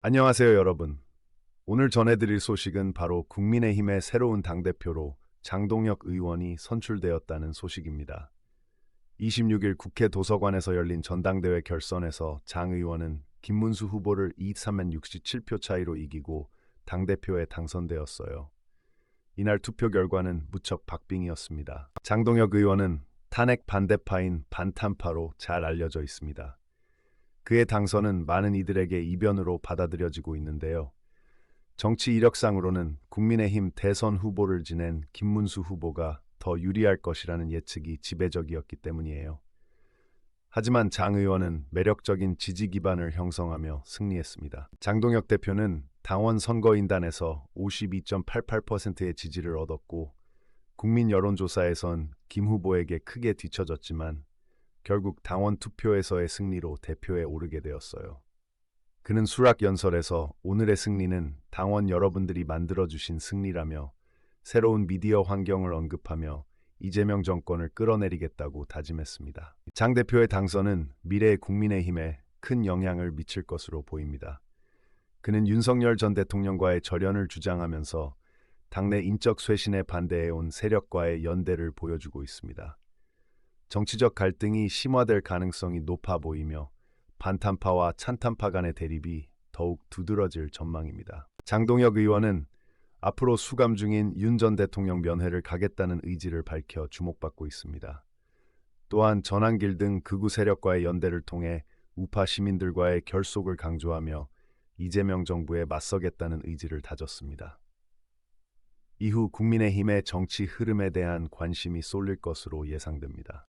안녕하세요, 여러분. 오늘 전해드릴 소식은 바로 국민의힘의 새로운 당대표로 장동혁 의원이 선출되었다는 소식입니다. 26일 국회 도서관에서 열린 전당대회 결선에서 장 의원은 김문수 후보를 23만 67표 차이로 이기고 당대표에 당선되었어요. 이날 투표 결과는 무척 박빙이었습니다. 장동혁 의원은 탄핵 반대파인 반탄파로 잘 알려져 있습니다. 그의 당선은 많은 이들에게 이변으로 받아들여지고 있는데요. 정치 이력상으로는 국민의힘 대선 후보를 지낸 김문수 후보가 더 유리할 것이라는 예측이 지배적이었기 때문이에요. 하지만 장 의원은 매력적인 지지 기반을 형성하며 승리했습니다. 장동혁 대표는 당원 선거인단에서 52.88%의 지지를 얻었고 국민 여론조사에선 김 후보에게 크게 뒤처졌지만 결국 당원 투표에서의 승리로 대표에 오르게 되었어요. 그는 수락 연설에서 오늘의 승리는 당원 여러분들이 만들어주신 승리라며 새로운 미디어 환경을 언급하며 이재명 정권을 끌어내리겠다고 다짐했습니다. 장 대표의 당선은 미래의 국민의힘에 큰 영향을 미칠 것으로 보입니다. 그는 윤석열 전 대통령과의 절연을 주장하면서 당내 인적 쇄신에 반대해온 세력과의 연대를 보여주고 있습니다. 정치적 갈등이 심화될 가능성이 높아 보이며 반탄파와 찬탄파 간의 대립이 더욱 두드러질 전망입니다. 장동혁 의원은 앞으로 수감 중인 윤 전 대통령 면회를 가겠다는 의지를 밝혀 주목받고 있습니다. 또한 전환길 등 극우 세력과의 연대를 통해 우파 시민들과의 결속을 강조하며 이재명 정부에 맞서겠다는 의지를 다졌습니다. 이후 국민의힘의 정치 흐름에 대한 관심이 쏠릴 것으로 예상됩니다.